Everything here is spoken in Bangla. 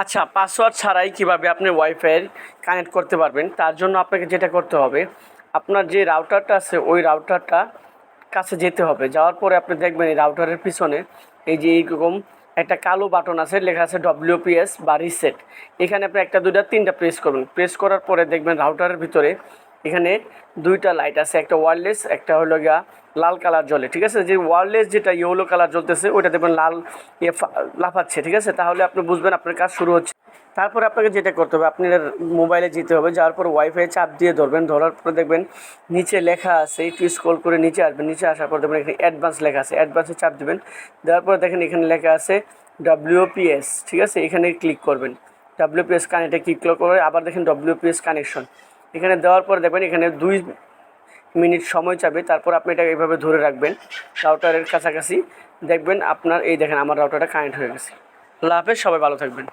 আচ্ছা পাসওয়ার্ড ছাড়াই কীভাবে আপনি ওয়াইফাই কানেক্ট করতে পারবেন, তার জন্য আপনাকে যেটা করতে হবে, আপনার যে রাউটারটা আছে, ওই রাউটারটা কাছে যেতে হবে। যাওয়ার পরে আপনি দেখবেন এই রাউটারের পিছনে এই যে এইরকম একটা কালো বাটন আছে, লেখা আছে ডব্লিউপিএস বা রিসেট এখানে আপনি একটা, দুইটা, তিনটা প্রেস করবেন। প্রেস করার পরে দেখবেন রাউটারের ভিতরে এখানে দুইটা লাইট আছে, একটা ওয়ারলেস একটা হলো গিয়া লাল কালার জ্বলে, ঠিক আছে? যে ওয়ারলেস যেটা ইয়েলো কালার জ্বলতেছে, ওইটা দেখবেন লাল ইয়ে লাফাচ্ছে, ঠিক আছে? তাহলে আপনি বুঝবেন আপনার কাজ শুরু হচ্ছে। তারপরে আপনাকে যেটা করতে হবে, আপনার মোবাইলে যেতে হবে, যাওয়ার পর ওয়াইফাই চাপ দিয়ে ধরবেন, ধরার পরে দেখবেন নিচে লেখা আছে, একটু স্ক্রল করে নিচে আসবেন, নিচে আসার পর দেখবেন এখানে অ্যাডভান্স লেখা আছে অ্যাডভান্সে চাপ দিবেন, দেওয়ার পর দেখেন এখানে লেখা আছে ডব্লিউপিএস ঠিক আছে? এখানে ক্লিক করবেন। ডব্লিউপিএস কানেক্টে ক্লিক করে আবার দেখেন ডব্লিউপিএস কানেকশন এখানে দেওয়ার পর দেখবেন এখানে দুই মিনিট সময় চাবে। তারপর আপনি এটা এইভাবে ধরে রাখবেন রাউটারের কাছাকাছি। দেখবেন আপনার, এই দেখেন আমার রাউটারটা কানেক্ট হয়ে গেছে। লাভের সবাই ভালো থাকবেন।